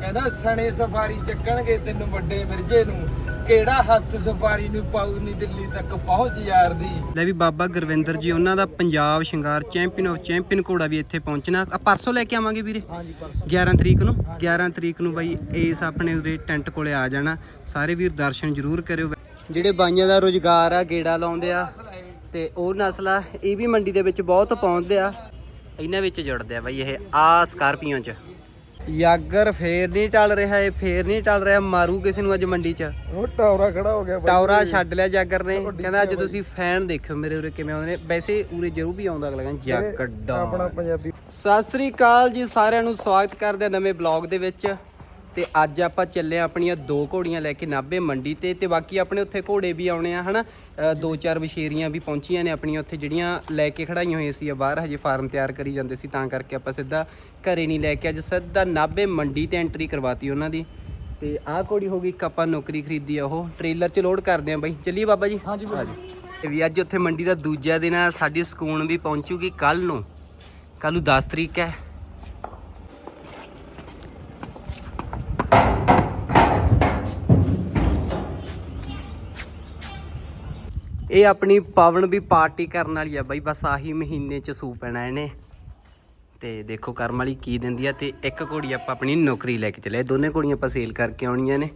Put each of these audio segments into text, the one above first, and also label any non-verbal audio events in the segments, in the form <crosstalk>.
ਕਹਿੰਦਾ ਸਣੇ ਸਫਾਰੀ ਚੱਕਣਗੇ ਤੈਨੂੰ ਵੱਡੇ ਮਿਰਜੇ ਨੂੰ। ਕਿਹੜਾ ਹੱਥ ਸਫਾਰੀ ਨੂੰ ਪਾਉ ਨਹੀਂ ਦਿੱਲੀ ਤੱਕ ਪਹੁੰਚ ਯਾਰ ਦੀ। ਲੈ ਵੀ ਬਾਬਾ ਗੁਰਵਿੰਦਰ ਜੀ ਉਹਨਾਂ ਦਾ ਪੰਜਾਬ ਸ਼ਿੰਗਾਰ ਚੈਂਪੀਅਨ ਆਫ ਚੈਂਪੀਅਨ ਘੋੜਾ ਵੀ ਇੱਥੇ ਪਹੁੰਚਣਾ। ਆ ਪਰਸੋਂ ਲੈ ਕੇ ਆਵਾਂਗੇ ਵੀਰੇ? ਹਾਂਜੀ ਪਰ 11 ਤਰੀਕ ਨੂੰ? 11 ਤਰੀਕ ਨੂੰ ਬਾਈ ਇਸ ਆਪਣੇ ਉਰੇ ਟੈਂਟ ਕੋਲੇ ਆ ਜਾਣਾ। ਸਾਰੇ ਵੀਰ ਦਰਸ਼ਨ ਜ਼ਰੂਰ ਕਰਿਓ। ਜਿਹੜੇ ਬਾਈਆਂ ਦਾ ਰੋਜ਼ਗਾਰ ਆ ਗੇੜਾ ਲਾਉਂਦੇ ਆ ਤੇ ਉਹ ਨਸਲ ਆ ਇਹ ਵੀ ਮੰਡੀ ਦੇ ਵਿੱਚ ਬਹੁਤ ਪਹੁੰਚਦੇ ਆ। ਇਹਨਾਂ ਵਿੱਚ ਜੁੜਦੇ ਆ ਬਾਈ ਇਹ ਆ ਸਕਾਰਪੀਓ ਚ। ਯਾਗਰ ਫੇਰ ਨਹੀਂ ਟਲ ਰਿਹਾ ਇਹ ਫੇਰ ਨਹੀਂ ਟਲ ਰਿਹਾ ਮਾਰੂ ਕਿਸੇ ਨੂੰ ਅੱਜ ਮੰਡੀ ਚ। ਉਹ ਟੌਰਾ ਖੜਾ ਹੋ ਗਿਆ ਬਾਈ। ਟੌਰਾ ਛੱਡ ਲਿਆ ਜਾਗਰ ਨੇ। ਕਹਿੰਦਾ ਅੱਜ ਤੁਸੀਂ ਫੈਨ ਦੇਖਿਓ ਮੇਰੇ ਉਰੇ ਕਿਵੇਂ ਆਉਂਦੇ ਨੇ। ਵੈਸੇ ਉਰੇ ਜ਼ਰੂਰ ਵੀ ਆਉਂਦਾ ਅਗਲਾ ਕਹਿੰਦਾ ਜਾਗੜਾ ਆਪਣਾ ਪੰਜਾਬੀ ਸਤਿ ਸ੍ਰੀ ਅਕਾਲ ਜੀ ਸਾਰਿਆਂ ਨੂੰ ਸਵਾਗਤ ਕਰਦੇ ਨਵੇਂ ਬਲੌਗ ਦੇ ਵਿੱਚ। ਤੇ ਅੱਜ ਆਪਾਂ ਚੱਲੇ ਹਾਂ ਆਪਣੀਆਂ ਦੋ ਘੋੜੀਆਂ ਲੈ ਕੇ ਨਾਭੇ ਮੰਡੀ ਤੇ ਤੇ ਬਾਕੀ ਆਪਣੇ ਉੱਥੇ ਘੋੜੇ ਵੀ ਆਉਣੇ ਆ ਹਨਾ? ਦੋ ਚਾਰ ਵਿਸ਼ੇਰੀਆਂ ਵੀ ਪਹੁੰਚੀਆਂ ਨੇ ਆਪਣੀਆਂ ਉੱਥੇ ਜਿਹੜੀਆਂ ਲੈ ਕੇ ਖੜਾਈਆਂ ਹੋਈਆਂ ਸੀ ਬਾਹਰ ਹਜੇ ਫਾਰਮ ਤਿਆਰ ਕਰੀ ਜਾਂਦੇ ਸੀ ਤਾਂ ਕਰਕੇ ਆਪਾਂ ਸਿੱਧਾ ਘਰੇ ਨਹੀਂ ਲੈ ਕੇ ਅੱਜ ਸਿੱਧਾ ਨਾਭੇ ਮੰਡੀ ਤੇ ਐਂਟਰੀ ਕਰਵਾਤੀ ਉਹਨਾਂ ਦੀ। ਤੇ ਆਹ ਘੋੜੀ ਹੋ ਗਈ ਇੱਕ ਆਪਾਂ ਨੌਕਰੀ ਖਰੀਦੀ ਆ ਉਹ ਟ੍ਰੇਲਰ 'ਚ ਲੋਡ ਕਰਦੇ ਆ ਬਾਈ। ਚੱਲੀਏ ਬਾਬਾ ਜੀ? ਹਾਂਜੀ ਤੇ ਵੀ ਅੱਜ ਉੱਥੇ ਮੰਡੀ ਦਾ ਦੂਜਾ ਦਿਨ ਆ ਸਾਡੀ ਸਕੂਨ ਵੀ ਪਹੁੰਚੂਗੀ ਕੱਲ ਨੂੰ। ਕੱਲ ਨੂੰ 10 ਤਰੀਕ ਹੈ। ਇਹ ਆਪਣੀ ਪਵਨ ਵੀ ਪਾਰਟੀ ਕਰਨ ਵਾਲੀ ਆ ਬਾਈ ਬਸ ਆਹੀ ਮਹੀਨੇ ਚ ਸੂ ਪੈਣਾ ਇਹਨੇ। ਤੇ ਦੇਖੋ ਕਰਮ ਵਾਲੀ ਕੀ ਦਿੰਦੀ ਆ ਤੇ ਇੱਕ ਘੋੜੀ ਆਪਾਂ ਆਪਣੀ ਨੌਕਰੀ ਲੈ ਕੇ ਚੱਲੇ ਦੋਨੇ ਘੋੜੀਆਂ ਆਪਾਂ ਸੇਲ ਕਰਕੇ ਆਉਣੀਆਂ ਨੇ।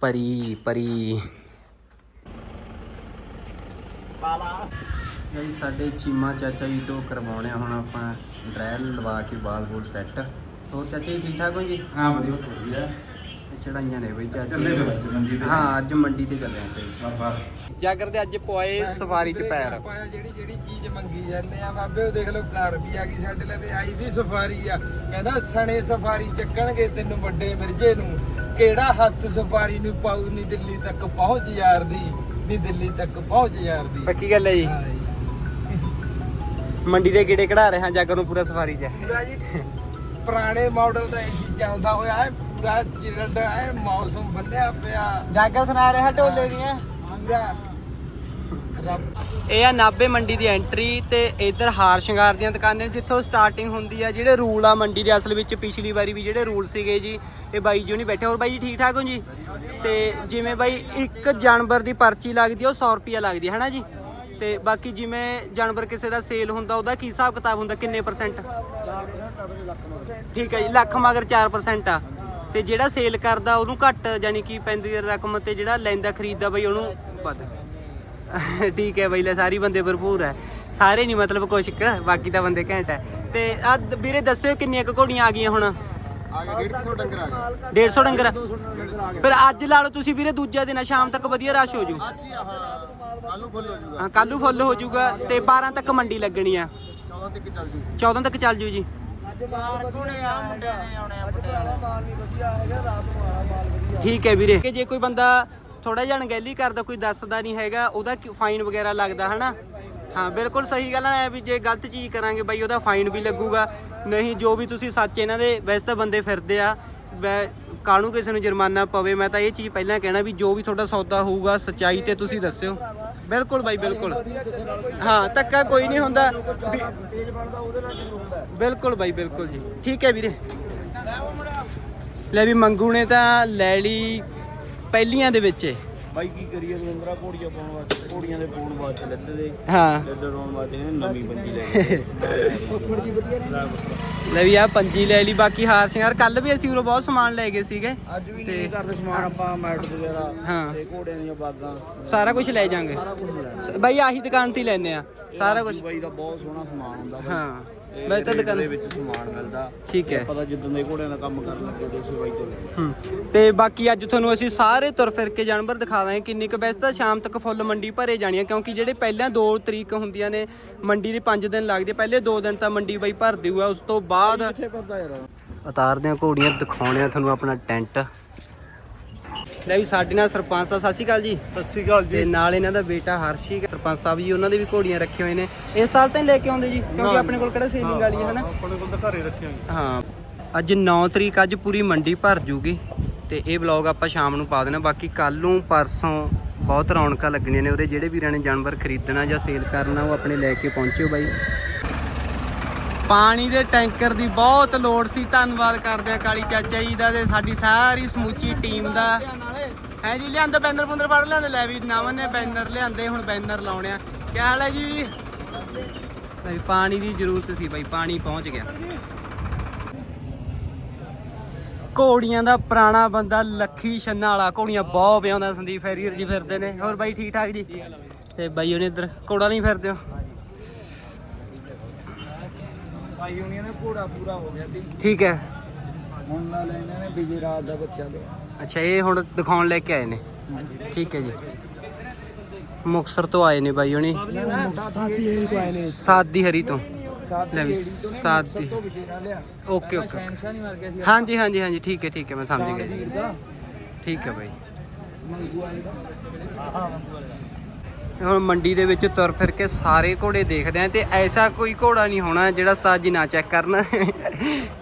ਪਰੀ ਪਰੀ। ਜੀ ਸਾਡੇ ਚੀਮਾ ਚਾਚਾ ਜੀ ਤੋਂ ਕਰਵਾਉਣੇ ਹੁਣ ਆਪਾਂ ਡਰੈਲ ਲਵਾ ਕੇ ਬਾਲ ਬੋਲ ਸੈੱਟ ਹੋਰ ਚਾਚਾ ਜੀ ਠੀਕ ਠਾਕ ਹੋ ਜੀ? ਹਾਂ ਵਧੀਆ ਵਧੀਆ। ਚੜਾਈਆਂ ਨੇ ਬਈ ਚਾਚਾ। ਚੱਲੇ। ਫਿਰ ਅੱਜ ਮੰਡੀ ਤੇ। ਹਾਂ ਅੱਜ ਮੰਡੀ ਤੇ ਚੱਲੇ ਆ ਚਾਚਾ। ਬਾਬਾ ਜਾਗਰ ਦੇ ਅੱਜ ਪੋਏ ਸਵਾਰੀ ਚ ਪੈਰ? ਪਾਇਆ ਜਿਹੜੀ ਜਿਹੜੀ ਚੀਜ਼ ਮੰਗੀ ਜਾਂਦੇ ਆ ਬਾਬੇ ਉਹ ਦੇਖ ਲਓ ਕਾਰ ਵੀ ਆ ਗਈ ਸਾਡੇ ਲਵੇ ਆਈ ਵੀ ਸਫਾਰੀ ਆ। ਕਹਿੰਦਾ ਸਣੇ ਸਫਾਰੀ ਚੱਕਣਗੇ ਤੈਨੂੰ ਵੱਡੇ ਮਿਰਜੇ ਨੂੰ। ਕਿਹੜਾ ਹੱਥ ਸਫਾਰੀ ਨੂੰ ਪਾਉ ਨਹੀਂ ਦਿੱਲੀ ਤੱਕ ਪਹੁੰਚ ਯਾਰ ਦੀ ਨਹੀਂ ਦਿੱਲੀ ਤੱਕ ਪਹੁੰਚ ਯਾਰ ਦੀ ਪੱਕੀ ਗੱਲ ਹੈ ਜੀ। ਹਾਂ ਜੀ। ਮੰਡੀ ਦੇ ਗੇੜੇ ਕਢਾ ਰਹੇ ਹਾਂ ਜਾਗਰ ਨੂੰ ਪੂਰਾ ਸਵਾਰੀ ਚ। ਪੂਰਾ ਜੀ ਪੁਰਾਣੇ ਮਾਡਲ ਦਾ ਏਸੀ ਚੱਲਦਾ ਹੋਇਆ ਹੈ ਪੂਰਾ ਚਿਰਡ ਹੈ ਮੌਸਮ ਬੰਨਿਆ ਪਿਆ। ਜਾਗਰ ਸੁਣਾ ਰਿਹਾ ਢੋਲੇ ਦੀਆਂ। ਰੱਬ ਇਹ ਆ ਨਾਬੇ ਮੰਡੀ ਦੀ ਐਂਟਰੀ ਤੇ ਇਧਰ ਹਾਰ ਸ਼ਿੰਗਾਰ ਦੀਆਂ ਦੁਕਾਨਾਂ ਜਿੱਥੋਂ ਸਟਾਰਟਿੰਗ ਹੁੰਦੀ ਆ ਜਿਹੜੇ ਰੂਲ ਆ ਮੰਡੀ ਦੇ ਅਸਲ ਵਿੱਚ ਪਿਛਲੀ ਵਾਰੀ ਵੀ ਜਿਹੜੇ ਰੂਲ ਸੀਗੇ ਜੀ ਇਹ ਬਾਈ ਜੀ ਨਹੀਂ ਬੈਠੇ ਹੋਰ ਬਾਈ ਜੀ ਠੀਕ ਠਾਕ ਹੋ ਜੀ? ਤੇ ਜਿਵੇਂ ਬਾਈ ਇੱਕ ਜਾਨਵਰ ਦੀ ਪਰਚੀ ਲੱਗਦੀ ਆ ਉਹ 100 ਰੁਪਿਆ ਲੱਗਦੀ ਹੈ ਹਨਾ ਜੀ? ਤੇ ਬਾਕੀ ਜਿਵੇਂ ਜਾਨਵਰ ਕਿਸੇ ਦਾ ਸੇਲ ਹੁੰਦਾ ਉਹਦਾ ਕੀ ਹਿਸਾਬ ਕਿਤਾਬ ਹੁੰਦਾ ਕਿੰਨੇ ਪਰਸੈਂਟ ਠੀਕ ਹੈ ਜੀ ਲੱਖ ਮਗਰ 4% ਆ। ਤੇ ਜਿਹੜਾ ਸੇਲ ਕਰਦਾ ਉਹਨੂੰ ਘੱਟ ਯਾਨੀ ਕਿ ਪੈਂਦੀ ਰਕਮ ਤੇ ਜਿਹੜਾ ਲੈਂਦਾ ਖਰੀਦਦਾ ਬਈ ਉਹਨੂੰ ਵੱਧ। ਠੀਕ ਹੈ ਬਈ ਲੈ ਸਾਰੀ ਬੰਦੇ ਭਰਪੂਰ ਹੈ। ਸਾਰੇ ਨਹੀਂ ਮਤਲਬ ਕੁਛ ਕੁ ਬਾਕੀ ਤਾਂ ਬੰਦੇ ਘੈਂਟ ਹੈ। ਤੇ ਆ ਵੀਰੇ ਦੱਸਿਓ ਕਿੰਨੀਆਂ ਕੁ ਘੋੜੀਆਂ ਆ ਗਈਆਂ ਹੁਣ? ਆ ਗਿਆ 150 ਡੰਗਰ ਆ ਗਿਆ 150 ਡੰਗਰ ਫਿਰ ਅੱਜ ਲਾ ਲਓ ਤੁਸੀਂ ਵੀਰੇ ਦੂਜਾ ਦਿਨ ਆ ਸ਼ਾਮ ਤੱਕ ਵਧੀਆ ਰਸ਼ ਹੋ ਜੂ। ਅੱਜ ਹੀ ਆ ਆਲੂ ਫੁੱਲ ਹੋ ਜਾਊਗਾ ਹਾਂ ਕੱਲੂ ਫੁੱਲ ਹੋ ਜਾਊਗਾ ਤੇ 12 ਤੱਕ ਮੰਡੀ ਲੱਗਣੀ ਆ। 14 ਤੱਕ ਚੱਲ ਜੂ। 14 ਤੱਕ ਚੱਲ ਜੂ ਜੀ। ਅੱਜ ਮਾਲ ਵਧੀਆ ਆ ਮੁੰਡਿਆਂ ਨੇ ਆਉਣੇ ਆ ਪਟਿਆਲਾ ਮਾਲ ਨਹੀਂ ਵਧੀਆ ਹੈਗਾ ਰਾਤ ਨੂੰ ਆਣਾ ਮਾਲ ਵਧੀਆ। ਠੀਕ ਹੈ ਵੀਰੇ। ਕਿ ਜੇ ਕੋਈ ਬੰਦਾ ਥੋੜਾ ਜਿਹਾ ਅਣਗਹਿਲੀ ਕਰਦਾ ਕੋਈ ਦੱਸਦਾ ਨਹੀਂ ਹੈਗਾ ਉਹਦਾ ਫਾਈਨ ਵਗੈਰਾ ਲੱਗਦਾ ਹਨਾ? ਹਾਂ ਬਿਲਕੁਲ ਸਹੀ ਗੱਲ ਹੈ ਵੀ ਜੇ ਗਲਤ ਚੀਜ਼ ਕਰਾਂਗੇ ਬਾਈ ਉਹਦਾ ਫਾਈਨ ਵੀ ਲੱਗੂਗਾ। ਨਹੀਂ ਜੋ ਵੀ ਤੁਸੀਂ ਸੱਚ ਇਹਨਾਂ ਦੇ ਵੈਸੇ ਤਾਂ ਬੰਦੇ ਫਿਰਦੇ ਆ। ਕਾਹਨੂੰ ਕਿਸੇ ਨੂੰ ਜੁਰਮਾਨਾ ਪਵੇ ਮੈਂ ਤਾਂ ਇਹ ਚੀਜ਼ ਪਹਿਲਾਂ ਕਹਿਣਾ ਵੀ ਜੋ ਵੀ ਤੁਹਾਡਾ ਸੌਦਾ ਹੋਊਗਾ ਸਚਾਈ ਤੇ ਤੁਸੀਂ ਦੱਸਿਓ। ਬਿਲਕੁਲ ਬਾਈ ਬਿਲਕੁਲ। ਹਾਂ ਧੱਕਾ ਕੋਈ ਨਹੀਂ ਹੁੰਦਾ। ਵੀ- ਤੇਜ ਬਣਦਾ ਉਹਦੇ ਨਾਲ ਕੀ ਹੁੰਦਾ ਬਿਲਕੁਲ ਬਾਈ ਬਿਲਕੁਲ ਜੀ। ਠੀਕ ਹੈ ਵੀਰੇ। ਲੈ ਵੀ ਮੰਗੂ ਨੇ ਤਾਂ ਲੈ ਲਈ ਪਹਿਲੀਆਂ ਦੇ ਵਿੱਚ। ਬਾਈ ਕੀ ਕਰੀਏ ਰਵਿੰਦਰਾ? ਘੋੜੀਆਂ ਪਾਉਣ ਵਾਸਤੇ ਘੋੜੀਆਂ ਦੇ ਪਾਉਣ ਵਾਸਤੇ ਲੱਤੇ ਦੇ ਹਾਂ। ਲੱਦੇ ਰੋਣ ਵਾਸਤੇ ਨਵੀਂ ਬੰਦੀ ਲੈ ਕੇ। <laughs> ਫੁੱਫੜ ਜੀ ਵਧੀਆ ਨੇ। ਲੈ ਵੀ ਆ ਪੰਜੀ ਲੈ ਲਈ ਬਾਕੀ ਹਾਰ ਸ਼ਿੰਗਾਰ ਕੱਲ ਵੀ ਅਸੀਂ ਉਰੋਂ ਬਹੁਤ ਸਮਾਨ ਲੈ ਗਏ ਸੀਗੇ। ਅੱਜ ਵੀ ਨਹੀਂ ਕਰਦੇ ਸਮਾਨ ਆਪਾਂ ਮੈਟ ਵਗੈਰਾ ਹਾਂ। ਤੇ ਘੋੜਿਆਂ ਦੀਆਂ ਬਾਗਾਂ। ਸਾਰਾ ਕੁਝ ਲੈ ਜਾਾਂਗੇ। ਸਾਰਾ ਕੁਝ ਮਿਲਿਆ ਬਾਈ ਆਹੀ ਦੁਕਾਨ ਤੇ ਹੀ ਲੈਨੇ ਆ। ਸਾਰਾ ਕੁਝ ਬਾਈ ਦਾ ਬਹੁਤ ਸੋਹਣਾ ਸਮਾਨ ਹੁੰਦਾ ਬਾਈ। ਹਾਂ। ਬਾਈ ਤਾਂ ਦੁਕਾਨ ਦੇ ਵਿੱਚ ਸਮਾਨ ਮਿਲਦਾ। ਠੀਕ ਹੈ। ਪਤਾ ਜਿੱਦਾਂ ਦੇ ਘੋੜਿਆਂ ਦਾ ਕੰਮ ਕਰਨ ਲੱਗੇ ਤੇ ਅਸੀਂ ਬਾਈ ਤੋਂ ਲੈਂਦੇ ਹੂੰ। ਤੇ ਬਾਕੀ ਅੱਜ ਤੁਹਾਨੂੰ ਅਸੀਂ ਸਾਰੇ ਤੁਰ ਫਿਰ ਕੇ ਜਾਨਵਰ ਦਿਖਾ ਦਾਂਗੇ ਕਿੰਨੀ ਕੁ ਵੈਸੇ ਤਾਂ ਸ਼ਾਮ ਤੱਕ ਫੁੱਲ ਮੰਡੀ ਭਰੇ ਜਾਣੀ ਆ ਕਿਉਂਕਿ ਜਿਹੜੇ ਪਹਿਲਾਂ 2 ਤਰੀਕ ਹੁੰਦੀਆਂ ਨੇ ਮੰਡੀ ਦੇ 5 ਦਿਨ ਲੱਗਦੇ ਪਹਿਲੇ 2 ਦਿਨ ਤਾਂ ਮੰਡੀ ਬਾਈ ਭਰਦੀ ਹੋਇਆ ਉਸ ਤੋਂ ਬਾਅਦ ਉਤਾਰਦੇ ਆ ਘੋੜੀਆਂ ਦਿਖਾਉਣੇ ਆ ਤੁਹਾਨੂੰ ਆਪਣਾ ਟੈਂਟ। ਲੈ ਵੀ ਸਾਡੇ ਨਾਲ ਸਰਪੰਚ ਸਾਹਿਬ ਸਤਿ ਸ਼੍ਰੀ ਅਕਾਲ ਜੀ। ਸਤਿ ਸ਼੍ਰੀ ਅਕਾਲ ਤੇ ਨਾਲ ਇਹਨਾਂ ਦਾ ਬੇਟਾ ਹਰਸ਼ੀ ਸਰਪੰਚ ਸਾਹਿਬ ਜੀ ਉਹਨਾਂ ਦੇ ਵੀ ਘੋੜੀਆਂ ਰੱਖੇ ਹੋਏ ਨੇ। ਇਸ ਸਾਲ ਤਾਂ ਨਹੀਂ ਲੈ ਕੇ ਆਉਂਦੇ ਜੀ ਕਿਉਂਕਿ ਆਪਣੇ ਕੋਲ ਕਿਹੜਾ ਸੇਲਿੰਗ ਵਾਲੀ ਹੈ ਹਨਾ? ਆਪਣੇ ਕੋਲ ਤਾਂ ਘਰੇ ਰੱਖਿਆ ਹਾਂ ਅੱਜ 9 ਤਰੀਕ ਅੱਜ ਪੂਰੀ ਮੰਡੀ ਭਰ ਜੂਗੀ। ਤੇ ਇਹ ਵਲੌਗ ਆਪਾਂ ਸ਼ਾਮ ਨੂੰ ਪਾ ਦੇਣਾ। ਬਾਕੀ ਕੱਲ ਨੂੰ ਪਰਸੋਂ ਬਹੁਤ ਰੌਣਕਾਂ ਲੱਗਣੀਆਂ ਨੇ ਉਹਦੇ। ਜਿਹੜੇ ਵੀਰਾਂ ਨੇ ਜਾਨਵਰ ਖਰੀਦਣਾ ਜਾਂ ਸੇਲ ਕਰਨਾ ਉਹ ਆਪਣੇ ਲੈ ਕੇ ਪਹੁੰਚਿਓ ਬਾਈ। ਪਾਣੀ ਦੇ ਟੈਂਕਰ ਦੀ ਬਹੁਤ ਲੋੜ ਸੀ। ਧੰਨਵਾਦ ਕਰਦੇ ਆ ਕਾਲੀ ਚਾਚਾ ਜੀ ਦਾ ਤੇ ਸਾਡੀ ਸਾਰੀ ਸਮੁੱਚੀ ਟੀਮ ਦਾ। ਹੈ ਜੀ ਲਿਆਂਦਾ ਬੈਨਰ ਬੁੰਦਰ ਫੜ ਲਿਆਂਦੇ ਲੈ ਵੀ ਨਵਨ ਨੇ ਬੈਨਰ ਲਿਆਂਦੇ ਹੁਣ ਬੈਨਰ ਲਾਉਣੇ ਆ। ਕੀ ਹਾਲ ਹੈ ਜੀ? ਵੀ ਪਾਣੀ ਦੀ ਜ਼ਰੂਰਤ ਸੀ ਬਾਈ ਪਾਣੀ ਪਹੁੰਚ ਗਿਆ। ਘੋੜੀਆਂ ਦਾ ਪੁਰਾਣਾ ਬੰਦਾ ਲੱਖੀ ਛੰਨਾ ਵਾਲਾ ਘੋੜੀਆਂ ਬਹੁਤ ਪਿਆਉਂਦਾ ਸੰਦੀਪ ਫੈਰੀਅਰ ਜੀ ਫਿਰਦੇ ਨੇ। ਹੋਰ ਬਾਈ ਠੀਕ ਠਾਕ ਜੀ? ਤੇ ਬਾਈ ਉਹਨੇ ਇੱਧਰ ਘੋੜਾ ਨਹੀਂ ਫਿਰਦੇ ਹੋ? ਭਾਈ ਦਾ ਘੋੜਾ ਪੂਰਾ ਹੋ ਗਿਆ ਠੀਕ ਹੈ। ਹੁਣ ਨਾਲ ਇਹਨਾਂ ਨੇ ਵਿਜੇ ਰਾਤ ਦਾ ਬੱਚਾ ਲਿਆ। ਅੱਛਾ, ਇਹ ਹੁਣ ਦਿਖਾਉਣ ਲੈ ਕੇ ਆਏ ਨੇ। ਠੀਕ ਹੈ ਜੀ। ਮੁਕਸਰ ਤੋਂ ਆਏ ਨੇ ਬਾਈ ਹੁਣੀ। ਸਾਥੀ ਇਹ ਤੋਂ ਆਏ ਨੇ ਸਾਦੀ ਹਰੀ ਤੋਂ। ਸਾਥੀ ਲੈ ਵੀ ਏੜੀ ਓਕੇ ਓਕੇ। ਹਾਂਜੀ ਹਾਂਜੀ ਹਾਂਜੀ। ਠੀਕ ਹੈ ਠੀਕ ਹੈ। ਮੈਂ ਸਮਝ ਗਿਆ ਜੀ। ਠੀਕ ਹੈ ਬਾਈ। ਹੁਣ ਮੰਡੀ ਦੇ ਵਿੱਚ ਤੁਰ ਫਿਰ ਕੇ ਸਾਰੇ ਘੋੜੇ ਦੇਖਦੇ ਆ ਤੇ ਐਸਾ ਕੋਈ ਘੋੜਾ ਨਹੀਂ ਹੋਣਾ ਜਿਹੜਾ ਉਸਤਾਦ ਜੀ ਨਾ ਚੈੱਕ ਕਰਨ।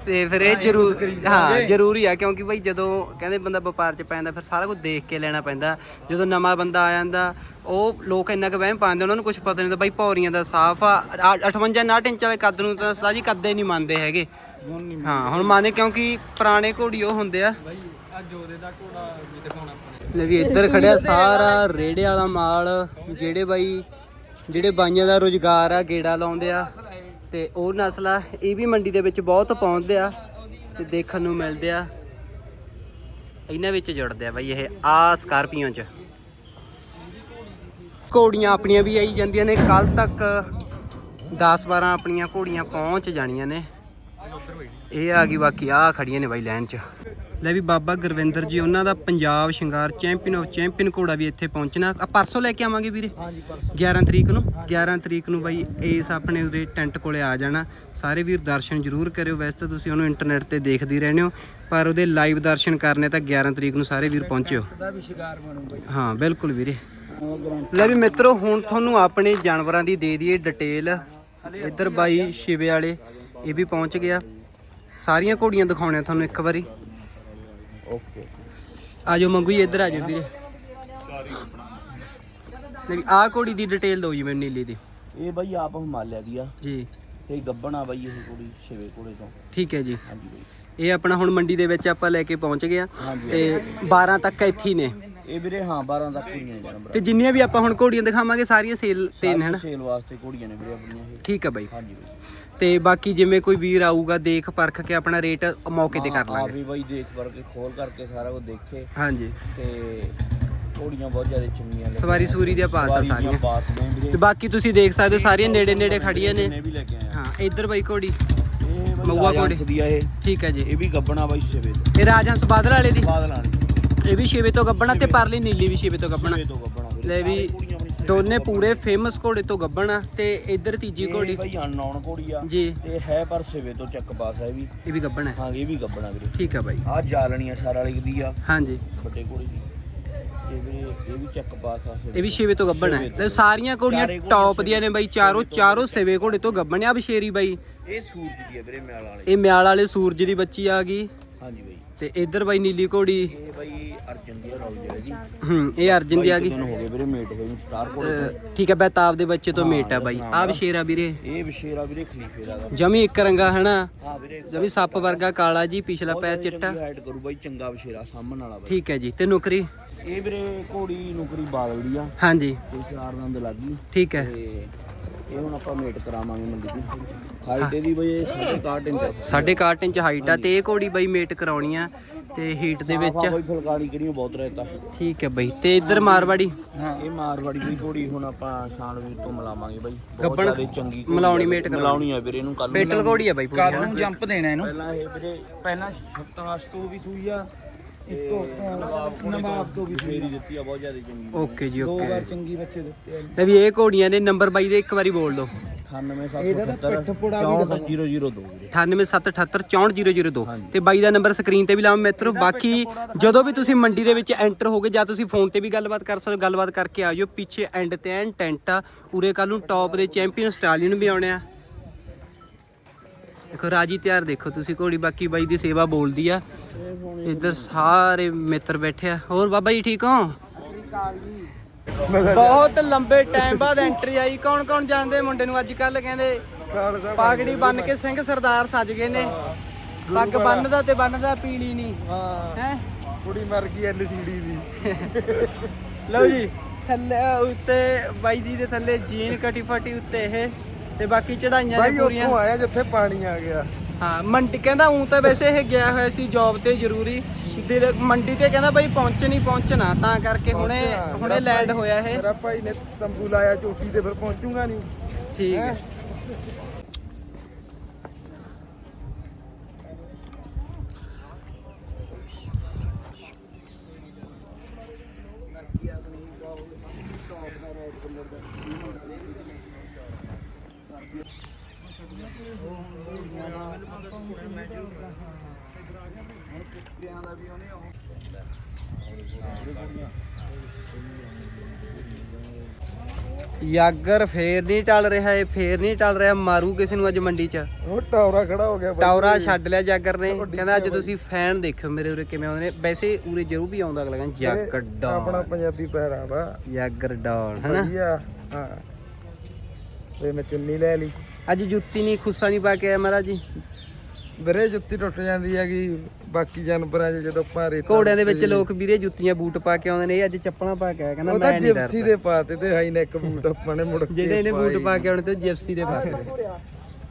ਤੇ ਫਿਰ ਇਹ ਜ਼ਰੂਰ ਹਾਂ ਜ਼ਰੂਰੀ ਆ ਕਿਉਂਕਿ ਬਈ ਜਦੋਂ ਕਹਿੰਦੇ ਬੰਦਾ ਵਪਾਰ 'ਚ ਪੈਂਦਾ ਫਿਰ ਸਾਰਾ ਕੁਝ ਦੇਖ ਕੇ ਲੈਣਾ ਪੈਂਦਾ। ਜਦੋਂ ਨਵਾਂ ਬੰਦਾ ਆ ਜਾਂਦਾ ਉਹ ਲੋਕ ਇੰਨਾ ਕੁ ਵਹਿਮ ਪਾਉਂਦੇ ਉਹਨਾਂ ਨੂੰ ਕੁਝ ਪਤਾ ਨਹੀਂ ਹੁੰਦਾ ਬਈ ਪੌਰੀਆਂ ਦਾ ਸਾਫ਼ ਆ। 58 59 ਇੰਚ ਵਾਲੇ ਕੱਦ ਨੂੰ ਤਾਂ ਉਸਤਾਦ ਜੀ ਕੱਦੇ ਨਹੀਂ ਮੰਨਦੇ ਹੈਗੇ। ਹਾਂ ਹੁਣ ਮੰਨਦੇ ਕਿਉਂਕਿ ਪੁਰਾਣੇ ਘੋੜੀ ਉਹ ਹੁੰਦੇ ਆ। ਭਾਈ ਅੱਜ ਉਹਦੇ ਦਾ ਘੋੜਾ ਲੈ ਵੀ ਇੱਧਰ ਖੜਿਆ ਸਾਰਾ ਰੇੜੇ ਵਾਲਾ ਮਾਲ, ਜਿਹੜੇ ਬਾਈ, ਜਿਹੜੇ ਬਾਈਆਂ ਦਾ ਰੋਜ਼ਗਾਰ ਆ, ਗੇੜਾ ਲਾਉਂਦੇ ਆ, ਤੇ ਉਹ ਨਸਲ ਆ ਇਹ ਵੀ ਮੰਡੀ ਦੇ ਵਿੱਚ ਬਹੁਤ ਪਹੁੰਚਦੇ ਆ, ਤੇ ਦੇਖਣ ਨੂੰ ਮਿਲਦੇ ਆ। ਇਹਨਾਂ ਵਿੱਚ ਜੁੜਦੇ ਆ ਬਾਈ ਇਹ, ਆ ਸਕਾਰਪੀਓ ਚ। ਘੋੜੀਆਂ ਆਪਣੀਆਂ ਵੀ ਆਈ ਜਾਂਦੀਆਂ ਨੇ ਕੱਲ ਤੱਕ 10 12 ਆਪਣੀਆਂ ਘੋੜੀਆਂ ਪਹੁੰਚ ਜਾਣੀਆਂ ਨੇ। ਇਹ ਆ ਗਈ ਬਾਕੀ ਆ ਖੜੀਆਂ ਨੇ ਬਾਈ ਲੈਣ 'ਚ। ਲੈ ਵੀ ਬਾਬਾ ਗੁਰਵਿੰਦਰ ਜੀ ਉਹਨਾਂ ਦਾ ਪੰਜਾਬ ਸ਼ਿੰਗਾਰ ਚੈਂਪੀਅਨ ਆਫ ਚੈਂਪੀਅਨ ਘੋੜਾ ਵੀ ਇੱਥੇ ਪਹੁੰਚਣਾ। ਆ ਪਰਸੋਂ ਲੈ ਕੇ ਆਵਾਂਗੇ ਵੀਰੇ? ਹਾਂਜੀ ਪਰਸੋਂ। 11 ਤਰੀਕ ਨੂੰ? 11 ਤਰੀਕ ਨੂੰ ਬਾਈ ਇਸ ਆਪਣੇ ਉਰੇ ਟੈਂਟ ਕੋਲੇ ਆ ਜਾਣਾ। ਸਾਰੇ ਵੀਰ ਦਰਸ਼ਨ ਜ਼ਰੂਰ ਕਰਿਓ। ਵੈਸੇ ਤਾਂ ਤੁਸੀਂ ਉਹਨੂੰ ਇੰਟਰਨੈਟ ਤੇ ਦੇਖਦੇ ਰਹਿੰਦੇ ਹੋ ਪਰ ਉਹਦੇ ਲਾਈਵ ਦਰਸ਼ਨ ਕਰਨੇ ਤਾਂ 11 ਤਰੀਕ ਨੂੰ ਸਾਰੇ ਵੀਰ ਪਹੁੰਚਿਓ। ਹਾਂ ਬਿਲਕੁਲ ਵੀਰੇ। ਲੈ ਵੀ ਮਿੱਤਰੋ ਹੁਣ ਤੁਹਾਨੂੰ ਆਪਣੇ ਜਾਨਵਰਾਂ ਦੀ ਦੇ ਦਈਏ ਡਿਟੇਲ ਇੱਧਰ ਬਾਈ ਸ਼ਿਵੇ ਵਾਲੇ ਇਹ ਵੀ ਪਹੁੰਚ ਗਿਆ। ਸਾਰੀਆਂ ਘੋੜੀਆਂ ਦਿਖਾਉਣੀਆਂ ਤੁਹਾਨੂੰ ਇੱਕ ਵਾਰੀ। ਓਕੇ ਆਜੋ ਮੰਗੂ ਜੀ ਇੱਧਰ ਆਜੋ ਵੀਰੇ। ਲੈ ਵੀ ਆਹ ਘੋੜੀ ਦੀ ਡਿਟੇਲ ਦਿਓ ਜੀ ਮੈਨੂੰ ਨੀਲੀ ਦੀ। ਇਹ ਬਾਈ ਆਪ ਹਿਮਾਲਿਆ ਦੀ ਆ। ਜੀ। ਤੇ ਗੱਬਣਾ ਬਾਈ ਇਹ ਕੁੜੀ ਛੇਵੇ ਕੋਲੇ ਤੋਂ। ਠੀਕ ਹੈ ਜੀ। ਹਾਂਜੀ ਬਾਈ। ਇਹ ਆਪਣਾ ਹੁਣ ਮੰਡੀ ਦੇ ਵਿੱਚ ਆਪਾਂ ਲੈ ਕੇ ਪਹੁੰਚ ਗਏ ਆ। ਹਾਂਜੀ। ਤੇ 12 ਤੱਕ ਇੱਥੇ ਹੀ ਨੇ। ਇਹ ਵੀਰੇ ਹਾਂ 12 ਤੱਕ ਕੁੜੀਆਂ ਨੇ ਜਾਨਵਰ। ਤੇ ਜਿੰਨੀਆਂ ਵੀ ਆਪਾਂ ਹੁਣ ਘੋੜੀਆਂ ਦਿਖਾਵਾਂਗੇ ਸਾਰੀਆਂ ਸੇਲ ਤੇ ਨੇ ਹਨਾ? ਸੇਲ ਵਾਸਤੇ ਕੁੜੀਆਂ ਨੇ ਵੀਰੇ ਆਪਣੀਆਂ ਇਹ। ਠੀਕ ਹੈ ਬਾਈ। ਹਾਂਜੀ ਬਾਈ। ਤੇ ਬਾਕੀ ਜਿਵੇਂ ਕੋਈ ਵੀਰ ਆਊਗਾ ਦੇਖ ਪਰਖ ਕੇ ਆਪਣਾ ਰੇਟ ਮੌਕੇ ਤੇ ਕਰ ਲਾਂਗੇ। ਵੀ ਬਾਈ ਦੇਖ ਕਰਕੇ ਖੋਲ ਕਰਕੇ ਸਾਰਾ ਕੁਝ ਦੇਖੇ। ਹਾਂਜੀ। ਤੇ ਕੁੜੀਆਂ ਬਹੁਤ ਜ਼ਿਆਦਾ ਚੰਗੀਆਂ ਨੇ ਸਵਾਰੀ ਸੂਰੀ ਦੀਆਂ ਪਾਸ ਆ ਸਾਰੀਆਂ। ਤੇ ਬਾਕੀ ਤੁਸੀਂ ਦੇਖ ਸਕਦੇ ਹੋ ਸਾਰੀਆਂ ਨੇੜੇ ਨੇੜੇ ਖੜੀਆਂ ਨੇ। ਆ। ਹਾਂ ਇੱਧਰ ਬਾਈ ਘੋੜੀ। ਮਊਆ ਘੋੜੀ। ਦੀ ਆ ਇਹ। ਠੀਕ ਹੈ ਜੀ। ਇਹ ਵੀ ਗੱਬਣਾ ਬਾਈ ਛੇਵੇ ਤੋਂ। ਇਹ ਰਾਜਹੰਸ ਬਾਦਲ ਵਾਲੇ ਦੀ। ਬਾਦਲ ਆਣੀ ਇਹ ਵੀ ਛੇਵੇ ਤੋਂ ਗੱਬਣਾ ਤੇ ਪਰਲੀ ਨੀਲੀ ਵੀ ਛੇਵੇ ਤੋਂ ਗੱਬਣਾ। ਲੈ ਵੀ ਦੋਨੇ ਪੂਰੇ ਫੇਮਸ ਘੋੜੇ ਤੋਂ ਗੱਬਣਾ ਤੇ ਇੱਧਰ ਤੀਜੀ ਇਹ ਘੋੜੀ ਬਾਈ ਅਨਨੋਨ ਘੋੜੀ ਆ ਜੀ। ਤੇ ਹੈ ਪਰ ਛੇਵੇ ਤੋਂ ਚੱਕ ਪਾਸ ਹੈ ਵੀ। ਇਹ ਵੀ ਗੱਬਣਾ ਹੈ। ਹਾਂ ਇਹ ਵੀ ਗੱਬਣਾ ਵੀਰੇ। ਠੀਕ ਹੈ ਬਾਈ। ਆ ਜਾਲਣੀਆਂ ਸਾਰ ਵਾਲੀ ਦੀ ਆ। ਹਾਂਜੀ। ਵੱਡੇ ਘੋੜੀ ਦੀ। ਇਹ ਵੀ ਇਹ ਵੀ ਚੱਕ ਪਾਸ ਆ ਇਹ ਵੀ ਛੇਵੇ ਤੋਂ ਗੱਬਣ ਹੈ। ਤੋਂ। ਸਾਰੀਆਂ ਘੋੜੀਆਂ ਟੌਪ ਦੀਆਂ ਨੇ ਬਾਈ। ਚਾਰੋਂ ਚਾਰੋਂ ਸੇਵੇ ਘੋੜੇ ਤੋਂ ਗੱਬਣ ਆ ਬਸ਼ੇਰੀ ਬਾਈ। ਇਹ ਸੂਰਜ ਦੀ ਆ ਵੀਰੇ ਮਿਆਲ ਵਾਲੇ। ਇਹ ਮਿਆਲ ਵਾਲੇ ਸੂਰਜ ਦੀ ਬੱਚੀ ਆ ਗਈ। ਹਾਂਜੀ ਤੇ ਇੱਧਰ ਬਾਈ ਨੀਲੀ ਘੋੜੀ। ਇਹ ਬਾਈ ਅਰਜਨ ਦੀ ਰੌਲ ਜਿਹੜਾ ਜੀ ਹੂੰ ਇਹ ਅਰਜਨ ਦੀ ਆ ਗਈ। ਦਿਨ ਹੋ ਗਏ ਵੀਰੇ ਮੇਟ ਹੋਏ ਨੂੰ ਸਟਾਰ ਕੋਲ ਅਹ ਠੀਕ ਹੈ ਬੈਤਾਬ ਦੇ ਬੱਚੇ ਤੋਂ ਮੇਟ ਆ ਬਾਈ। ਆ ਬਸ਼ੇਰਾ ਵੀਰੇ। ਇਹ ਵਿਸ਼ੇਰਾ ਵੀਰੇ ਖਲੀਫੇ ਦਾ। ਜਮੀ ਇੱਕ ਰੰਗਾ ਹਨਾ? ਹਾਂ ਵੀਰੇ। ਜਮੀ ਸੱਪ ਵਰਗਾ ਕਾਲਾ ਜੀ ਪਿਛਲਾ ਪੈਰ ਚਿੱਟਾ। ਹਾਈਟ ਕਰੂ ਬਾਈ ਚੰਗਾ ਵਿਸ਼ੇਰਾ ਸਾਹਮਣ ਵਾਲਾ ਬਾਈ। ਠੀਕ ਹੈ ਜੀ ਤੇ ਨੁਕਰੀ? ਇਹ ਵੀਰੇ ਘੋੜੀ ਨੁਕਰੀ ਬਾਦਲ ਦੀ ਆ। ਹਾਂਜੀ। ਤੇ ਚਾਰ ਦੰਦ ਲੱਗ ਗਈ। ਠੀਕ ਹੈ। ਤੇ ਇਹ ਹੁਣ ਆਪਾਂ ਮੇਟ ਕਰਾਵਾਂਗੇ ਮੰਡੀ ਦੀ ਹਾਈਟ ਇਹਦੀ ਬਈ ਇਹ 61 ਇੰਚ ਆ। ਸਾਢੇ ਕੁ ਅੱਠ ਇੰਚ ਹਾਈਟ ਆ ਤੇ ਇਹ ਘੋੜੀ ਬਾਈ ਮੇਟ ਕਰਾਉਣੀ ਆ ਤੇ ਹੀਟ ਦੇ ਵਿੱਚ ਬਈ ਫੁਲਕਾਰੀ ਕਿਹੜੀਆਂ ਬਹੁਤ ਰਹਿਤਾ ਠੀਕ ਹੈ ਬਾਈ ਤੇ ਇੱਧਰ ਮਾਰਵਾੜੀ ਹਾਂ ਇਹ ਮਾਰਵਾੜੀ ਦੀ ਘੋੜੀ ਹੁਣ ਆਪਾਂ ਸ਼ਾਨਵੀਰ ਤੋਂ ਮਿਲਾਵਾਂਗੇ ਬਾਈ ਬਹੁਤ ਗੱਬਣ ਜ਼ਿਆਦਾ ਚੰਗੀ ਘੋੜੀ ਮਿਲਾਉਣੀ ਆ। ਮੇਟ ਕਰਾਉਣੀ। ਮਿਲਾਉਣੀ ਆ ਵੀਰੇ ਇਹਨੂੰ ਕੱਲ ਪੇਟਲ ਘੋੜੀ ਆ ਬਾਈ ਪੂਰੀ ਕੱਲ ਹਨਾ? ਨੂੰ ਜੰਪ ਦੇਣਾ ਇਹਨੂੰ ਪਹਿਲਾਂ ਇਹ ਵੀਰੇ ਪਹਿਲਾਂ ਸ਼ਪਤਾਸ਼ ਤੋਂ ਵੀ ਸੂਈ ਆ ਇੱਕੋ ਨਵਾਬ ਤੋਂ ਵੀ ਫੇਰੀ ਦਿੱਤੀ ਆ ਬਹੁਤ ਜ਼ਿਆਦਾ ਚੰਗੀ ਓਕੇ ਜੀ ਦੋ ਓਕੇ। ਵਾਰ ਚੰਗੀ ਬੱਚੇ ਦਿੱਤੇ ਆ। ਤੇ ਵੀ ਇਹ ਘੋੜੀਆਂ ਨੇ ਨੰਬਰ ਬਾਈ ਦੇ ਇੱਕ ਵਾਰੀ ਬੋਲ ਦਿਓ। 97 ਇਹਦਾ ਤਾਂ ਪਿੱਠ ਪੁੜਾ ਵੀ ਦਿਖਾਓ। 002 ਵੀਰੇ। 9878844002 ਤੇ ਬਾਈ ਦਾ ਨੰਬਰ ਸਕਰੀਨ ਤੇ ਵੀ ਲਾਵਾਂ ਮਿੱਤਰੋ ਬਾਕੀ ਜਦੋਂ ਵੀ ਤੁਸੀਂ ਮੰਡੀ ਦੇ ਵਿੱਚ ਐਂਟਰ ਹੋਗੇ ਜਾਂ ਤੁਸੀਂ ਫੋਨ ਤੇ ਵੀ ਗੱਲਬਾਤ ਕਰ ਸਕਦੇ ਹੋ ਗੱਲਬਾਤ ਕਰਕੇ ਆ ਜਾਓ। ਪਿੱਛੇ ਐਂਡ ਤੇ ਐਨ ਟੈਂਟ ਆ। ਉਰੇ ਕੱਲ ਨੂੰ ਟੌਪ ਦੇ ਚੈਂਪੀਅਨ ਸਟਾਲੀਅਨ ਵੀ ਆਉਣੇ ਆ। ਦੇਖੋ ਰਾਜੀ ਤਿਆਰ ਦੇਖੋ ਤੁਸੀਂ ਘੋੜੀ ਬਾਕੀ ਬਾਈ ਦੀ ਸੇਵਾ ਬੋਲਦੀ ਆ। ਇੱਧਰ ਸਾਰੇ ਮਿੱਤਰ ਬੈਠੇ ਆ। ਹੋਰ ਬਾਬਾ ਜੀ ਠੀਕ ਹੋ? ਬਹੁਤ ਲੰਬੇ ਟਾਈਮ ਬਾਅਦ ਐਂਟਰੀ ਆਈ। ਕੌਣ ਕੌਣ ਜਾਣਦੇ ਮੁੰਡੇ ਨੂੰ? ਅੱਜ ਕੱਲ ਕਹਿੰਦੇ ਪਾਗੜੀ ਬੰਨ ਕੇ ਸਿੰਘ ਸਰਦਾਰ ਸੱਜ ਗਏ ਨੇ। ਪੱਗ ਬੰਨਦਾ ਤੇ ਬੰਨਦਾ ਪੀਲੀ ਨਹੀਂ ਹਾਂ। ਹੈ? ਕੁੜੀ ਮਰ ਗਈ ਐਲਸੀਡੀ ਦੀ। ਲਓ ਜੀ ਥੱਲੇ ਉੱਤੇ ਬਾਈ ਜੀ ਦੇ ਥੱਲੇ ਜੀਨ ਕਟੀ ਫਟੀ ਉੱਤੇ ਇਹ। ਤੇ ਬਾਕੀ ਚੜਾਈਆਂ ਬਾਈ ਪੂਰੀਆਂ ਉੱਥੋਂ ਆਇਆ ਜਿੱਥੇ ਪਾਣੀ ਆ ਗਿਆ ਹਾਂ ਮੰਡੀ ਕਹਿੰਦਾ ਉਂ ਤਾਂ ਵੈਸੇ ਇਹ ਗਿਆ ਹੋਇਆ ਸੀ ਜੌਬ ਤੇ ਜ਼ਰੂਰੀ ਦਿਲ ਮੰਡੀ ਤੇ ਕਹਿੰਦਾ ਬਾਈ ਪਹੁੰਚ ਨਹੀਂ ਪਹੁੰਚਣਾ ਤਾਂ ਕਰਕੇ ਹੁਣੇ ਪਹੁੰਚਣਾ। ਹੁਣੇ ਮੇਰਾ ਲੈਂਡ ਭਾਈ- ਹੋਇਆ ਇਹ ਮੇਰਾ ਭਾਈ ਨੇ ਤੰਬੂ ਲਾਇਆ ਚੋਟੀ ਤੇ ਫਿਰ ਪਹੁੰਚੂਗਾ ਨਹੀਂ ਠੀਕ ਹੈ ਹੈਂ? ਯਾਗਰ ਫੇਰ ਨਹੀਂ ਟਲ ਰਿਹਾ ਇਹ ਫੇਰ ਨਹੀਂ ਟਲ ਰਿਹਾ ਮਾਰੂ ਕਿਸੇ ਨੂੰ ਅੱਜ ਮੰਡੀ 'ਚ। ਉਹ ਟੌਰਾ ਖੜਾ ਹੋ ਗਿਆ ਬਾਈ। ਟੌਰਾ ਛੱਡ ਲਿਆ ਜਾਗਰ ਨੇ। ਕਹਿੰਦਾ ਅੱਜ। ਤੁਸੀਂ ਫੈਨ ਦੇਖਿਓ ਮੇਰੇ ਉਰੇ ਕਿਵੇਂ ਆਉਂਦੇ ਨੇ। ਵੈਸੇ ਉਰੇ ਜ਼ਰੂਰ ਵੀ ਆਉਂਦਾ ਅਗਲਾ ਕਹਿੰਦਾ ਜਾਗਰ ਆਪਣਾ ਪੰਜਾਬੀ ਪਹਿਰਾਵਾ ਜਾਗਰ ਡਾਉਨ ਹਨਾ? ਵਧੀਆ ਹਾਂ। ਤੇ ਮੈਂ ਚੁੰਨੀ ਲੈ ਲਈ। ਅੱਜ ਜੁੱਤੀ ਨਹੀਂ ਖੁੱਸਾ ਨਹੀਂ ਪਾ ਕੇ ਆਇਆ ਮਹਾਰਾਜ ਜੀ। ਵੀਰੇ ਜੁੱਤੀ ਟੁੱਟ ਜਾਂਦੀ ਹੈਗੀ ਬਾਕੀ ਜਾਨਵਰਾਂ 'ਚ ਜਦੋਂ ਰੇਤਾ ਘੋੜਿਆਂ ਦੇ ਵਿੱਚ ਲੋਕ ਵੀਰੇ ਜੁੱਤੀਆਂ ਬੂਟ ਪਾ ਕੇ ਆਉਂਦੇ ਨੇ ਇਹ ਅੱਜ ਚੱਪਲਾਂ ਪਾ ਕੇ ਆਇਆ ਕਹਿੰਦਾ ਮੈਂ ਨਹੀਂ ਜਿਪਸੀ ਡਰਦਾ। ਦੇ ਪਾਤੇ ਤੇ ਹਾਈ ਨੈਕ ਬੂਟ ਆਪਾਂ ਨੇ ਮੁੜ ਕੇ ਜਿਹੜੇ ਇਹਨੇ ਬੂਟ ਪਾ ਕੇ ਆਉਣੇ ਤੇ ਜਿਪਸੀ ਦੇ ਪਾ ਕੇ।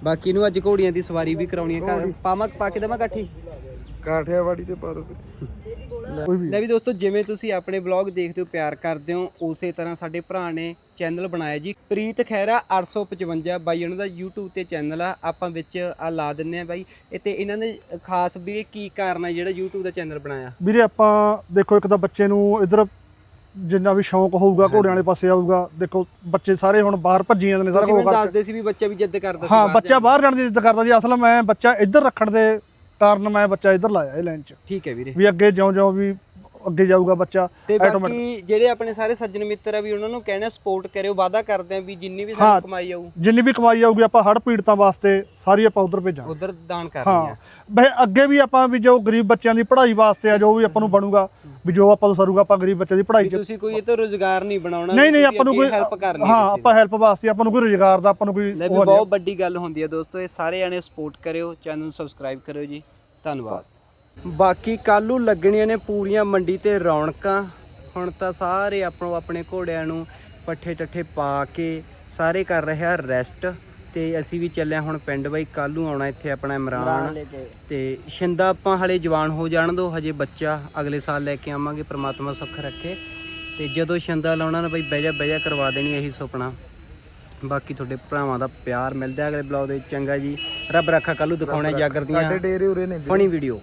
ਬਾਕੀ ਨੂੰ ਅੱਜ ਘੋੜੀਆਂ ਦੀ ਸਵਾਰੀ ਵੀ ਕਰਾਉਣੀ ਹੈ। ਪਾਵਾਂ ਪਾ ਕੇ ਦੇਵਾਂ ਕਾਠੀ? ਕਾਠਿਆਵਾੜੀ ਤੇ ਪਾ ਦੋ ਲੈ ਵੀ ਦੋਸਤੋ ਜਿਵੇਂ ਤੁਸੀਂ ਆਪਣੇ ਬਲੌਗ ਦੇਖਦੇ ਹੋ ਪਿਆਰ ਕਰਦੇ ਹੋ ਉਸੇ ਤਰ੍ਹਾਂ ਸਾਡੇ ਭਰਾ ਨੇ ਚੈਨਲ ਬਣਾਇਆ ਜੀ। ਪ੍ਰੀਤ ਖੈਰਾ 855 ਬਾਈ ਉਹਨਾਂ ਦਾ YouTube ਤੇ ਚੈਨਲ ਆ। ਆਪਾਂ ਵਿੱਚ ਆ ਲਾ ਦਿੰਨੇ ਆ ਬਾਈ। ਤੇ ਇਹਨਾਂ ਦੇ ਖਾਸ ਵੀ ਇਹ ਕੀ ਕਾਰਨ ਹੈ ਜਿਹੜਾ YouTube ਦਾ ਚੈਨਲ ਬਣਾਇਆ? ਵੀਰੇ ਆਪਾਂ ਦੇਖੋ ਇੱਕ ਤਾਂ ਬੱਚੇ ਨੂੰ ਇਧਰ ਜਿੰਨਾ ਵੀ ਸ਼ੌਂਕ ਹੋਊਗਾ ਘੋੜਿਆਂ ਵਾਲੇ ਪਾਸੇ ਆਊਗਾ ਦੇਖੋ ਬੱਚੇ ਸਾਰੇ ਹੁਣ ਬਾਹਰ ਭੱਜੀ ਜਾਂਦੇ ਨੇ ਸਾਰਾ ਕੁਝ ਦੱਸਦੇ ਸੀ ਵੀ ਬੱਚਾ ਵੀ ਜਿੱਦ ਕਰਦਾ ਸੀ ਹਾਂ ਬੱਚਾ ਬਾਹਰ ਜਾਣ ਦੀ ਜਿੱਦ ਕਰਦਾ ਸੀ। ਅਸਲ ਮੈਂ ਬੱਚਾ ਇੱਧਰ ਰੱਖਣ ਦੇ ਕਾਰਨ ਮੈਂ ਬੱਚਾ ਇੱਧਰ ਲਾਇਆ ਇਹ ਲਾਈਨ 'ਚ। ਠੀਕ ਹੈ ਵੀਰੇ ਵੀ ਅੱਗੇ ਜਿਉਂ-ਜਿਉਂ ਵੀ ਅੱਗੇ ਜਾਊਗਾ ਬੱਚਾ ਤੇ ਬਾਕੀ ਜਿਹੜੇ ਆਪਣੇ ਸਾਰੇ ਸੱਜਣ ਮਿੱਤਰ ਆ ਵੀ ਉਹਨਾਂ ਨੂੰ ਕਹਿਣਾ ਸਪੋਰਟ ਕਰਿਓ ਵਾਅਦਾ ਕਰਦੇ ਆ ਵੀ ਜਿੰਨੀ ਵੀ। ਸਾਨੂੰ ਕਮਾਈ ਆਊ। ਜਿੰਨੀ ਵੀ ਕਮਾਈ ਆਊਗੀ ਆਪਾਂ ਹੜ ਪੀੜਤਾਂ ਵਾਸਤੇ ਸਾਰੀ ਆਪਾਂ ਉਧਰ ਭੇਜਾਂਗੇ। ਉਧਰ ਦਾਨ ਕਰਨੀ ਆ ਬਈ ਅੱਗੇ ਵੀ ਆਪਾਂ ਵੀ ਜੋ ਗਰੀਬ ਬੱਚਿਆਂ ਦੀ ਪੜ੍ਹਾਈ ਵਾਸਤੇ ਆ ਜੋ ਵੀ ਆਪਾਂ ਨੂੰ ਬਣੂਗਾ ਵੀ ਜੋ ਆਪਾਂ ਤੋਂ ਸਰੂਗਾ ਆਪਾਂ ਗਰੀਬ ਬੱਚਿਆਂ ਦੀ ਪੜ੍ਹਾਈ 'ਚ ਤੁਸੀਂ ਕੋਈ ਇਹ ਤੋਂ ਰੋਜ਼ਗਾਰ ਨਹੀਂ ਬਣਾਉਣਾ ਨਹੀਂ ਨਹੀਂ ਆਪਾਂ ਨੂੰ ਕੋਈ ਹੈਲਪ ਕਰਨੀ ਹਾਂ। ਆਪਾਂ ਹੈਲਪ ਵਾਸਤੇ ਆਪਾਂ ਨੂੰ ਕੋਈ ਰੁਜ਼ਗਾਰ ਦਾ ਆਪਾਂ ਨੂੰ ਕੋਈ ਬਹੁਤ ਵੱਡੀ ਗੱਲ ਹੁੰਦੀ ਹੈ ਦੋਸਤੋ ਇਹ ਸਾਰੇ ਜਾਣੇ ਸਪੋਰਟ ਕਰਿਓ ਚੈਨਲ ਨੂੰ ਸਬਸਕ੍ਰਾਈਬ ਕਰਿਓ ਜੀ। ਧੰਨਵਾਦ। ਬਾਕੀ ਕੱਲ ਨੂੰ ਲੱਗਣੀਆਂ ਨੇ ਪੂਰੀਆਂ ਮੰਡੀ ਤੇ ਰੌਣਕਾਂ। ਹੁਣ ਤਾਂ ਸਾਰੇ ਆਪਣੋ ਆਪਣੇ ਘੋੜਿਆਂ ਨੂੰ ਪੱਠੇ ਟੱਠੇ ਪਾ ਕੇ ਸਾਰੇ ਕਰ ਰਹੇ ਆ ਰੈਸਟ ਤੇ ਅਸੀਂ ਵੀ ਚੱਲੇ ਹਾਂ ਹੁਣ ਪਿੰਡ ਬਾਈ ਕੱਲ ਨੂੰ ਆਉਣਾ ਇੱਥੇ ਆਪਣਾ ਇਮਰਾਨ। ਤੇ ਸ਼ਿੰਦਾ ਆਪਾਂ ਹਲੇ ਜਵਾਨ ਹੋ ਜਾਣ ਦੋ ਹਜੇ ਬੱਚਾ ਅਗਲੇ ਸਾਲ ਲੈ ਕੇ ਆਵਾਂਗੇ ਪ੍ਰਮਾਤਮਾ ਸੁੱਖ ਰੱਖੇ। ਤੇ ਜਦੋਂ ਸ਼ਿੰਦਾ ਲਾਉਣਾ ਨਾ ਬਾਈ ਬਹਿ ਜਾ ਬਹਿ ਜਾ ਕਰਵਾ ਦੇਣੀ ਇਹੀ ਸੁਪਨਾ। ਬਾਕੀ ਤੁਹਾਡੇ ਭਰਾਵਾਂ ਦਾ ਪਿਆਰ ਮਿਲਦਾ ਅਗਲੇ ਬਲੌਗ ਦੇ। ਚੰਗਾ ਜੀ। ਰੱਬ ਰੱਖਾ ਕੱਲੂ ਦਿਖਾਉਣਾ ਜਾਗਰ ਦੀਆਂ ਸਾਡੇ ਡੇਰੇ ਉਰੇ ਨੇ ਵੀਰੇ। Funny video.